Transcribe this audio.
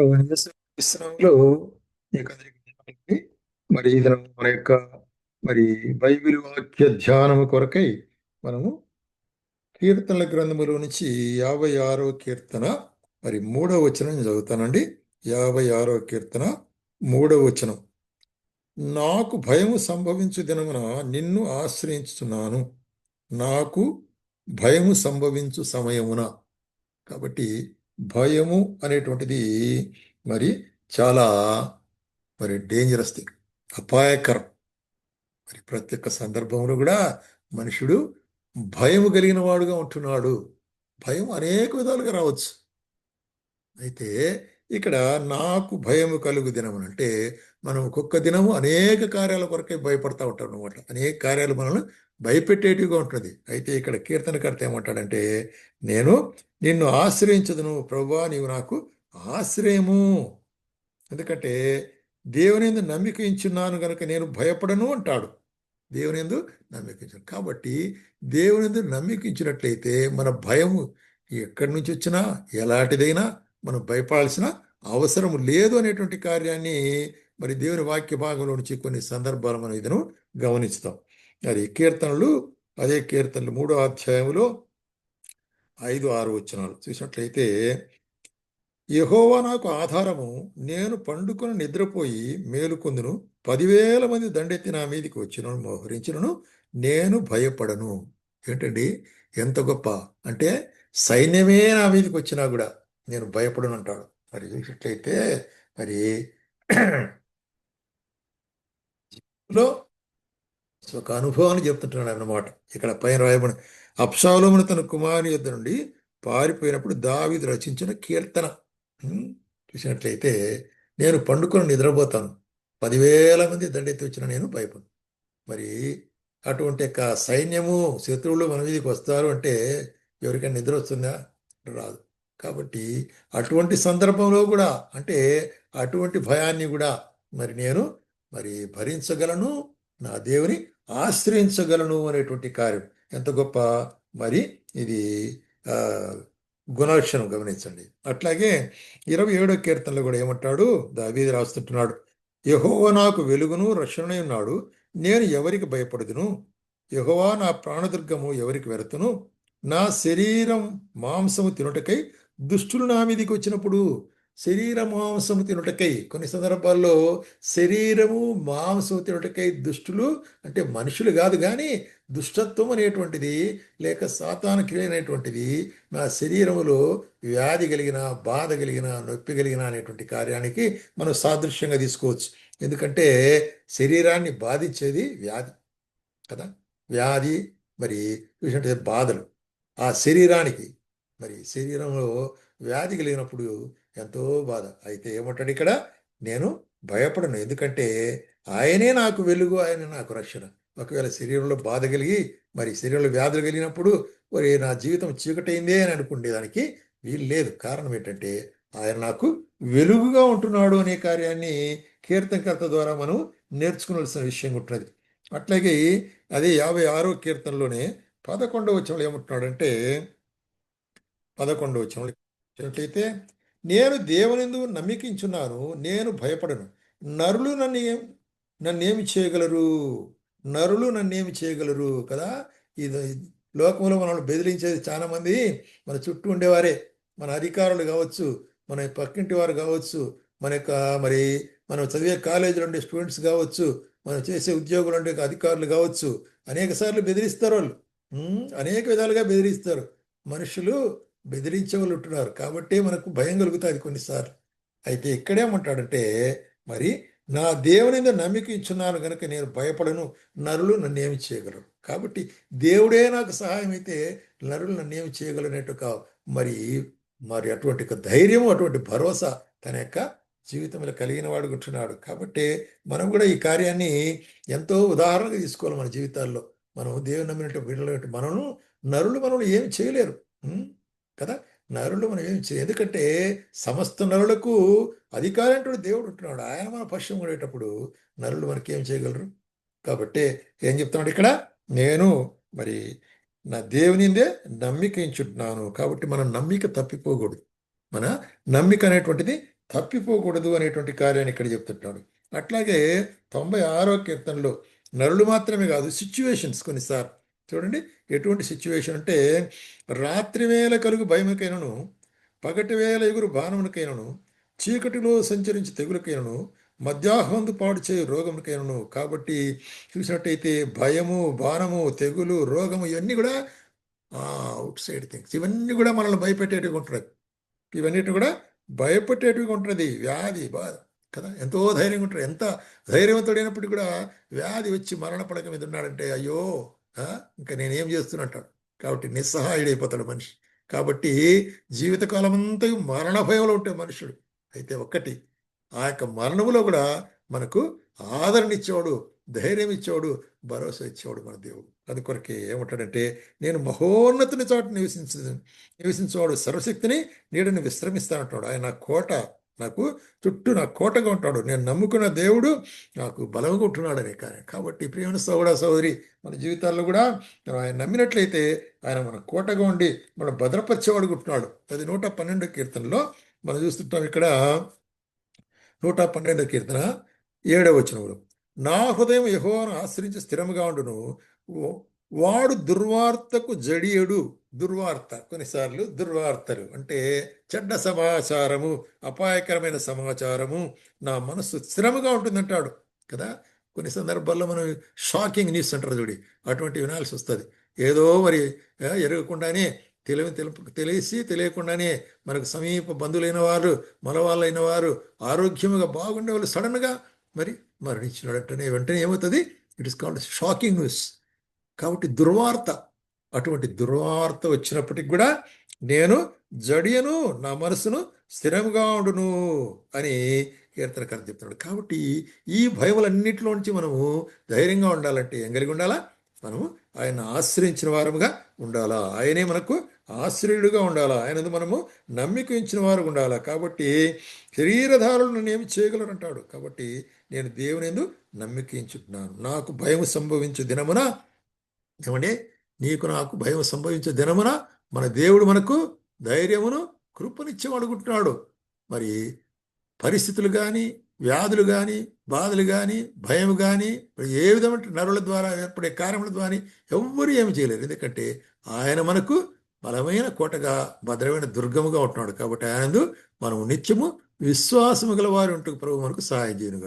ఇస్లాంలో మరి ఇది మన యొక్క మరి బైబిల్ వాక్య ధ్యానము కొరకై మనము కీర్తనల గ్రంథములో నుంచి యాభై ఆరో కీర్తన మరి మూడవ వచనం చదువుతానండి. యాభై ఆరో కీర్తన మూడవ వచనం. నాకు భయము సంభవించు దినమున నిన్ను ఆశ్రయించుతున్నాను నాకు భయము సంభవించు సమయమున. కాబట్టి భయము అనేటువంటిది మరి చాలా మరి డేంజరస్ థింగ్ అపాయకరం. మరి ప్రతి ఒక్క సందర్భంలో కూడా మనుషుడు భయము కలిగిన వాడుగా ఉంటున్నాడు. భయం అనేక విధాలుగా రావచ్చు. అయితే ఇక్కడ నాకు భయము కలుగు దినము అంటే మనం ఒక్కొక్క దినము అనేక కార్యాల కొరకే భయపడతా ఉంటాం అనమాట అనేక కార్యాలు మనల్ని భయపెట్టేటివిగా ఉంటుంది. అయితే ఇక్కడ కీర్తనకర్త ఏమంటాడంటే నేను నిన్ను ఆశ్రయించదును ప్రభా నీవు నాకు ఆశ్రయము. ఎందుకంటే దేవునిందు నమ్మిక ఇచ్చున్నాను కనుక నేను భయపడను అంటాడు. దేవునిందు నమ్మికించను కాబట్టి దేవునిందు నమ్మికించినట్లయితే మన భయము ఎక్కడి నుంచి వచ్చినా ఎలాంటిదైనా మనం భయపడాల్సిన అవసరం లేదు అనేటువంటి కార్యాన్ని మరి దేవుని వాక్య భాగంలో నుంచి కొన్ని సందర్భాలు మనం ఇదను గమనిస్తాం. అది కీర్తనలు అదే కీర్తనలు మూడో అధ్యాయంలో ఐదు ఆరు వచ్చినాలు చూసినట్లయితే యహోవా నాకు ఆధారము నేను పండుకొని నిద్రపోయి మేలుకొందును పదివేల మంది దండెత్తి నా మీదికి వచ్చినను మోహరించినను నేను భయపడను. ఏంటండి? ఎంత గొప్ప! అంటే సైన్యమే నా మీదకి వచ్చినా కూడా నేను భయపడను అంటాడు మరి చూసినట్లయితే మరి లో ఒక అనుభవాన్ని చెప్తుంటున్నాడు అన్నమాట. ఇక్కడ పైన రాయబడి అప్సాలోమును తన కుమారుని యుద్ధ నుండి పారిపోయినప్పుడు దావిది రచించిన కీర్తన. చూసినట్లయితే నేను పండుకొని నిద్రపోతాను. పదివేల మంది దండెత్తి వచ్చిన నేను భయపడు మరి అటువంటి యొక్క సైన్యము శత్రువులు మన మీదకి వస్తారు అంటే ఎవరికైనా నిద్ర వస్తుందా? రాదు. కాబట్టి అటువంటి సందర్భంలో కూడా అంటే అటువంటి భయాన్ని కూడా మరి నేను మరి భరించగలను నా దేవుని ఆశ్రయించగలను అనేటువంటి కార్యం. ఎంత గొప్ప! మరి ఇది గుణలక్షణం గమనించండి. అట్లాగే ఇరవై ఏడో కీర్తనలో కూడా ఏమంటాడు? దావీది రాస్తుంటున్నాడు యహోవా నాకు వెలుగును రక్షణై ఉన్నాడు. నేను ఎవరికి భయపడదును? యహోవా నా ప్రాణదుర్గము ఎవరికి వెరతును? నా శరీరం మాంసము తినుటకై దుష్టులు నా మీదికి వచ్చినప్పుడు శరీర మాంసము తినుటకై కొన్ని సందర్భాల్లో శరీరము మాంసము తినుటకై దుష్టులు అంటే మనుషులు కాదు కానీ దుష్టత్వం అనేటువంటిది లేక సాతాన క్రియ నా శరీరములో వ్యాధి కలిగిన బాధ కలిగిన నొప్పి కలిగిన అనేటువంటి కార్యానికి మనం సాదృశ్యంగా తీసుకోవచ్చు. ఎందుకంటే శరీరాన్ని బాధించేది వ్యాధి కదా. వ్యాధి మరి చూసినట్టు బాధలు. ఆ శరీరానికి మరి శరీరంలో వ్యాధి కలిగినప్పుడు ఎంతో బాధ. అయితే ఏమంటాడు ఇక్కడ? నేను భయపడను. ఎందుకంటే ఆయనే నాకు వెలుగు ఆయన నాకు రక్షణ. ఒకవేళ శరీరంలో బాధ కలిగి మరి శరీరంలో వ్యాధులు కలిగినప్పుడు మరి నా జీవితం చీకటైందే అని అనుకునేదానికి వీలు లేదు. కారణం ఏంటంటే ఆయన నాకు వెలుగుగా ఉంటున్నాడు అనే కార్యాన్ని కీర్తనకర్త ద్వారా మనం నేర్చుకోవాల్సిన విషయం ఉంటున్నది. అట్లాగే అదే యాభై ఆరో కీర్తనలోనే పదకొండవ చోళ ఏమంటున్నాడంటే పదకొండు వచ్చినట్లయితే చూసినట్లయితే నేను దేవునిందు నమ్మికించున్నాను నేను భయపడను. నరులు నన్ను నన్నేమి చేయగలరు? నరులు నన్నేమి చేయగలరు? కదా? ఇది లోకంలో మనల్ని బెదిరించేది చాలా మంది మన చుట్టూ ఉండేవారే. మన అధికారులు కావచ్చు మన పక్కింటి వారు కావచ్చు మన యొక్క మరి మనం చదివే కాలేజీలో ఉండే స్టూడెంట్స్ కావచ్చు మనం చేసే ఉద్యోగులు ఉండే అధికారులు కావచ్చు అనేక సార్లు బెదిరిస్తారు వాళ్ళు. అనేక విధాలుగా బెదిరిస్తారు. మనుషులు బెదిరించే వాళ్ళు ఉంటున్నారు కాబట్టి మనకు భయం కలుగుతుంది కొన్నిసార్లు. అయితే ఇక్కడేమంటాడంటే మరి నా దేవుని మీద నమ్మిక ఇచ్చున్నాను కనుక నేను భయపడను నరులు నన్ను ఏమి చేయగలరు? కాబట్టి దేవుడే నాకు సహాయం అయితే నరులు నన్ను ఏమి చేయగలనేట్టు కావు. మరి మరి అటువంటి ధైర్యం అటువంటి భరోసా తన యొక్క జీవితంలో కలిగిన వాడు ఉంటున్నాడు కాబట్టి మనం కూడా ఈ కార్యాన్ని ఎంతో ఉదాహరణగా తీసుకోవాలి మన జీవితాల్లో. మనం దేవుని నమ్మినట్టు బిడ్డలు మనను నరులు మనల్ని ఏమి చేయలేరు. కదా? నరులు మనం ఏం చేయ ఎందుకంటే సమస్త నరులకు అధికారంటుడు దేవుడు ఉంటున్నాడు. ఆయన మన పశ్చిమ ఉండేటప్పుడు నరులు మనకి ఏం చేయగలరు? కాబట్టి ఏం చెప్తున్నాడు ఇక్కడ? నేను మరి నా దేవునిందే నమ్మిక ఎంచుంటున్నాను కాబట్టి మన నమ్మిక తప్పిపోకూడదు. మన నమ్మిక అనేటువంటిది తప్పిపోకూడదు అనేటువంటి కార్యాన్ని ఇక్కడ చెప్తుంటున్నాడు అట్లాగే తొంభై ఆరో కీర్తనలో నరులు మాత్రమే కాదు సిచ్యువేషన్స్ కొన్నిసార్లు చూడండి ఎటువంటి సిచ్యువేషన్ అంటే రాత్రి వేళ కలుగు భయముకైనను పగటి వేళ ఎగురు బాణమునకైనను చీకటిలో సంచరించి తెగులకైనను మధ్యాహ్వందు పాడు చేయు రోగమునకైనను. కాబట్టి చూసినట్టయితే భయము బాణము తెగులు రోగము ఇవన్నీ కూడా అవుట్ సైడ్ థింగ్స్ ఇవన్నీ కూడా మనల్ని భయపెట్టేటివి ఉంటున్నది. ఇవన్నీ కూడా భయపెట్టేటివి ఉంటుంది వ్యాధి బాధ కదా? ఎంతో ధైర్యంగా ఉంటారు ఎంత ధైర్యవంతుడైనప్పటికీ కూడా వ్యాధి వచ్చి మరణ పడక మీద ఉన్నాడంటే అయ్యో! ఇంకా నేనేం చేస్తున్నట్టాడు కాబట్టి నిస్సహాయుడైపోతాడు మనిషి. కాబట్టి జీవితకాలం అంతా మరణ భయంలో ఉంటాడు మనుషుడు. అయితే ఒక్కటి ఆ యొక్క మరణములో కూడా మనకు ఆదరణ ఇచ్చేవాడు ధైర్యం ఇచ్చేవాడు భరోసా ఇచ్చేవాడు మన దేవుడు. అందుకొరకే ఏమంటాడంటే నేను మహోన్నతుని చోట నివసించ నివసించేవాడు సర్వశక్తిని నీడని విశ్రమిస్తానంటాడు ఆయన కోట నాకు చుట్టూ నా కోటగా ఉంటాడు. నేను నమ్ముకున్న దేవుడు నాకు బలంగా ఉంటున్నాడని కానీ కాబట్టి ప్రియమైన సోదర సోదరి మన జీవితాల్లో కూడా మనం ఆయన నమ్మినట్లయితే ఆయన మన కోటగా ఉండి మనం భద్రపరిచేవాడు ఉంటున్నాడు. అది నూట పన్నెండు కీర్తనలో మనం చూస్తుంటాం ఇక్కడ. నూట పన్నెండు కీర్తన ఏడవ వచ్చినప్పుడు నా హృదయం యహోను ఆశ్రయించి స్థిరముగా ఉండును. వాడు దుర్వార్తకు జడియడు. దుర్వార్త కొన్నిసార్లు దుర్వార్తలు అంటే చెడ్డ సమాచారము అపాయకరమైన సమాచారము నా మనస్సు స్థిరముగా ఉంటుందంటాడు కదా? కొన్ని సందర్భాల్లో మనం షాకింగ్ న్యూస్ అంటారు చూడి అటువంటి వినాల్సి వస్తుంది. ఏదో మరి ఎరగకుండానే తెలివి తెలుపు తెలిసి తెలియకుండానే మనకు సమీప బంధువులైన వారు మనవాళ్ళైన వారు ఆరోగ్యముగా బాగుండే వాళ్ళు సడన్గా మరి మరణించినట్టు వెంటనే ఏమవుతుంది? It is called shocking news. కాబట్టి దుర్వార్త అటువంటి దుర్వార్త వచ్చినప్పటికి కూడా నేను జడియను నా మనసును స్థిరంగా ఉండును అని కీర్తనకారు చెప్తున్నాడు. కాబట్టి ఈ భయములన్నింటిలోంచి మనము ధైర్యంగా ఉండాలంటే ఏం కలిగి ఉండాలా? మనము ఆయన ఆశ్రయించిన వారముగా ఉండాలా? ఆయనే మనకు ఆశ్రయుడుగా ఉండాలా? ఆయనది మనము నమ్మిక ఇచ్చిన వారు ఉండాలా? కాబట్టి శరీరధారులు నన్ను ఏమి చేయగలరు అంటాడు? కాబట్టి నేను దేవుని ఎందు నమ్మికించుతున్నాను నాకు భయం సంభవించు దినమున ఏమండి? నీకు నాకు భయం సంభవించే దినమున మన దేవుడు మనకు ధైర్యమును కృపనిచ్చి అడుగుతున్నాడు మరి పరిస్థితులు కానీ వ్యాధులు కానీ బాధలు కానీ భయం కానీ ఏ విధమైన నరుల ద్వారా ఏర్పడే కార్యముల ద్వారా ఎవ్వరు ఏమి చేయలేరు. ఎందుకంటే ఆయన మనకు బలమైన కోటగా భద్రమైన దుర్గముగా ఉంటున్నాడు. కాబట్టి ఆయనందు మనము నిత్యము విశ్వాసము గల వారు ఉంటూ ప్రభు మనకు సహాయం చేయనుగా